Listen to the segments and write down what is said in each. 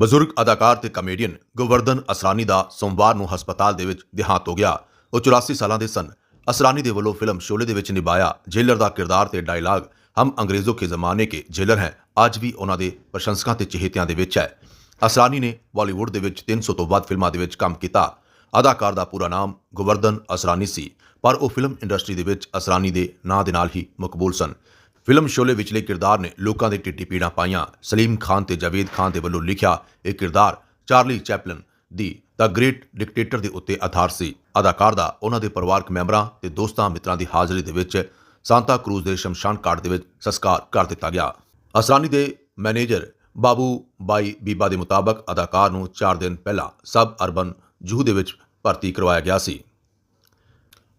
ਬਜ਼ੁਰਗ ਅਦਾਕਾਰ ਤੇ ਕਮੇਡੀਅਨ ਗੋਵਰਧਨ ਅਸਰਾਨੀ ਦਾ ਸੋਮਵਾਰ ਨੂੰ ਹਸਪਤਾਲ ਦੇ ਵਿੱਚ ਦੇਹਾਂਤ ਹੋ ਗਿਆ। ਉਹ 84 ਸਾਲਾਂ ਦੇ ਸਨ। ਅਸਰਾਨੀ ਦੇ ਵੱਲੋਂ ਫਿਲਮ ਸ਼ੋਲੇ ਦੇ ਵਿੱਚ ਨਿਭਾਇਆ ਜੇਲਰ ਦਾ ਕਿਰਦਾਰ ਤੇ ਡਾਇਲਾਗ, ਹਮ ਅੰਗਰੇਜ਼ੋਂ ਕੇ ਜ਼ਮਾਨੇ ਕੇ ਜੇਲਰ ਹੈ, ਅੱਜ ਵੀ ਉਹਨਾਂ ਦੇ ਪ੍ਰਸ਼ੰਸਕਾਂ ਤੇ ਚਹੇਤਿਆਂ ਦੇ ਵਿੱਚ ਹੈ। ਅਸਰਾਨੀ ਨੇ ਬਾਲੀਵੁੱਡ ਦੇ ਵਿੱਚ 300 ਤੋਂ ਵੱਧ ਫਿਲਮਾਂ ਦੇ ਵਿੱਚ ਕੰਮ ਕੀਤਾ। ਅਦਾਕਾਰ ਦਾ ਪੂਰਾ ਨਾਮ ਗੋਵਰਧਨ ਅਸਰਾਨੀ ਸੀ, ਪਰ ਉਹ ਫਿਲਮ ਇੰਡਸਟਰੀ ਦੇ ਵਿੱਚ ਅਸਰਾਨੀ ਦੇ ਨਾਂ ਦੇ ਨਾਲ ਹੀ ਮਕਬੂਲ ਸਨ। ਫਿਲਮ ਸ਼ੋਲੇ ਵਿਚਲੇ ਕਿਰਦਾਰ ਨੇ ਲੋਕਾਂ ਦੇ ਟਿੱਡੀ ਪੀੜਾਂ ਪਾਈਆਂ। ਸਲੀਮ ਖਾਨ ਤੇ ਜਾਵੇਦ ਖਾਨ ਦੇ ਵੱਲੋਂ ਲਿਖਿਆ ਇਹ ਕਿਰਦਾਰ ਚਾਰਲੀ ਚੈਪਲਨ ਦੀ ਦਾ ਗ੍ਰੇਟ ਡਿਕਟੇਟਰ ਦੇ ਉੱਤੇ ਆਧਾਰ ਸੀ। ਅਦਾਕਾਰ ਦਾ ਉਹਨਾਂ ਦੇ ਪਰਿਵਾਰਕ ਮੈਂਬਰਾਂ ਤੇ ਦੋਸਤਾਂ ਮਿੱਤਰਾਂ ਦੀ ਹਾਜ਼ਰੀ ਦੇ ਵਿੱਚ ਸਾਂਤਾ ਕਰੂਜ਼ ਦੇ ਸ਼ਮਸ਼ਾਨ ਘਾਟ ਦੇ ਵਿੱਚ ਸੰਸਕਾਰ ਕਰ ਦਿੱਤਾ ਗਿਆ। ਅਸਰਾਨੀ ਦੇ ਮੈਨੇਜਰ ਬਾਬੂ ਬਾਈ ਬੀਬਾ ਦੇ ਮੁਤਾਬਕ ਅਦਾਕਾਰ ਨੂੰ 4 ਦਿਨ ਪਹਿਲਾਂ ਸਬ ਅਰਬਨ ਜੂਹ ਦੇ ਵਿੱਚ ਭਰਤੀ ਕਰਵਾਇਆ ਗਿਆ ਸੀ।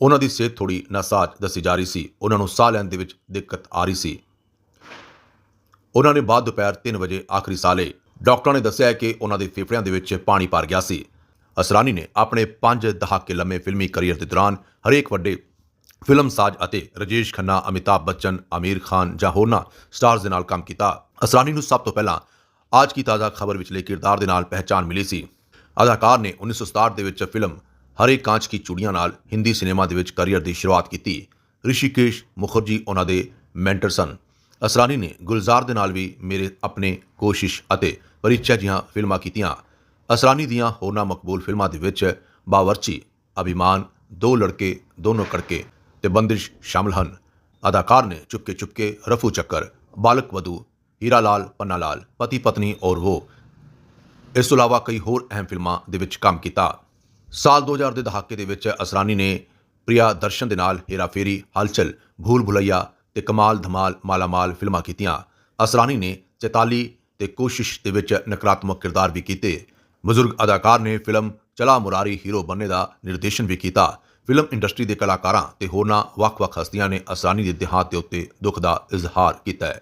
ਉਹਨਾਂ ਦੀ ਸਿਹਤ ਥੋੜੀ ਨਾਸਾਜ ਦੱਸੀ ਜਾ ਰਹੀ ਸੀ। ਉਹਨਾਂ ਨੂੰ ਸਾਹ ਲੈਣ ਦੇ ਵਿੱਚ ਦਿੱਕਤ ਆ ਰਹੀ ਸੀ। ਉਹਨਾਂ ਨੇ ਬਾਅਦ ਦੁਪਹਿਰ 3 ਵਜੇ ਆਖਰੀ ਸਾਹ ਲਏ। ਡਾਕਟਰਾਂ ਨੇ ਦੱਸਿਆ ਕਿ ਉਹਨਾਂ ਦੇ ਫੇਫੜਿਆਂ ਦੇ ਵਿੱਚ ਪਾਣੀ ਭਰ ਗਿਆ ਸੀ। ਅਸਰਾਨੀ ਨੇ ਆਪਣੇ 5 ਦਹਾਕੇ ਲੰਮੇ ਫਿਲਮੀ ਕੈਰੀਅਰ ਦੇ ਦੌਰਾਨ ਹਰੇਕ ਵੱਡੇ ਫਿਲਮ ਸਾਜ ਅਤੇ ਰਜੇਸ਼ ਖੰਨਾ, ਅਮਿਤਾਭ ਬੱਚਨ, ਆਮੀਰ ਖਾਨ ਜਾਂ ਹੋਰਨਾਂ ਸਟਾਰਸ ਦੇ ਨਾਲ ਕੰਮ ਕੀਤਾ। ਅਸਰਾਨੀ ਨੂੰ ਸਭ ਤੋਂ ਪਹਿਲਾਂ ਅੱਜ ਕੀ ਤਾਜ਼ਾ ਖਬਰ ਵਿਚਲੇ ਕਿਰਦਾਰ ਦੇ ਨਾਲ ਪਹਿਚਾਨ ਮਿਲੀ ਸੀ। ਅਦਾਕਾਰ ਨੇ 1967 ਦੇ ਵਿੱਚ ਫਿਲਮ ਹਰੇ ਕਾਂਚ ਕੀ ਚੂੜੀਆਂ ਨਾਲ ਹਿੰਦੀ ਸਿਨੇਮਾ ਦੇ ਵਿੱਚ ਕੈਰੀਅਰ ਦੀ ਸ਼ੁਰੂਆਤ ਕੀਤੀ। ਰਿਸ਼ੀਕੇਸ਼ ਮੁਖਰਜੀ ਉਹਨਾਂ ਦੇ ਮੈਂਟਰ ਸਨ। ਅਸਰਾਨੀ ਨੇ ਗੁਲਜ਼ਾਰ ਦੇ ਨਾਲ ਵੀ ਮੇਰੇ ਆਪਣੇ ਕੋਸ਼ਿਸ਼ ਅਤੇ ਪਰਿਚੈ ਜਿਹੀਆਂ ਫਿਲਮਾਂ ਕੀਤੀਆਂ। ਅਸਰਾਨੀ ਦੀਆਂ ਹੋਰਨਾਂ ਮਕਬੂਲ ਫਿਲਮਾਂ ਦੇ ਵਿੱਚ ਬਾਵਰਚੀ, ਅਭਿਮਾਨ, ਦੋ ਲੜਕੇ, ਦੋਨੋਂ ਕੜਕੇ ਤੇ ਬੰਦਿਸ਼ ਸ਼ਾਮਲ ਹਨ। ਅਦਾਕਾਰ ਨੇ ਚੁਪਕੇ ਚੁੱਪਕੇ ਰਫੂ ਚੱਕਰ, ਬਾਲਕ ਵਧੂ ਹੀਰਾ ਲਾਲ ਪੰਨਾ ਲਾਲ ਪਤੀ ਪਤਨੀ ਔਰ ਉਹ। ਇਸ ਤੋਂ ਇਲਾਵਾ ਕਈ ਹੋਰ ਅਹਿਮ ਫਿਲਮਾਂ ਦੇ ਵਿੱਚ ਕੰਮ ਕੀਤਾ। ਸਾਲ 2000 ਦੇ ਦਹਾਕੇ ਦੇ ਵਿੱਚ ਅਸਰਾਨੀ ਨੇ ਪ੍ਰਿਆ ਦਰਸ਼ਨ ਦੇ ਨਾਲ ਹੇਰਾਫੇਰੀ ਹਲਚਲ, ਭੂਲ ਭੁਲਈਆ ਤੇ ਕਮਾਲ ਧਮਾਲ ਮਾਲਾਮਾਲ ਫਿਲਮਾਂ ਕੀਤੀਆਂ। ਅਸਰਾਨੀ ਨੇ 44 ਤੇ ਕੋਸ਼ਿਸ਼ ਦੇ ਵਿੱਚ ਨਕਾਰਾਤਮਕ ਕਿਰਦਾਰ ਵੀ ਕੀਤੇ। ਬਜ਼ੁਰਗ ਅਦਾਕਾਰ ਨੇ ਫਿਲਮ ਚਲਾ ਮੁਰਾਰੀ ਹੀਰੋ ਬਣਨੇ ਦਾ ਨਿਰਦੇਸ਼ਨ ਵੀ ਕੀਤਾ। ਫਿਲਮ ਇੰਡਸਟਰੀ ਦੇ ਕਲਾਕਾਰਾਂ ਤੇ ਹੋਰਨਾਂ ਵੱਖ-ਵੱਖ ਹਸਤੀਆਂ ਨੇ ਅਸਰਾਨੀ ਦੇ ਦੇਹਾਂਤ ਦੇ ਉੱਤੇ ਦੁੱਖ ਦਾ ਇਜ਼ਹਾਰ ਕੀਤਾ ਹੈ।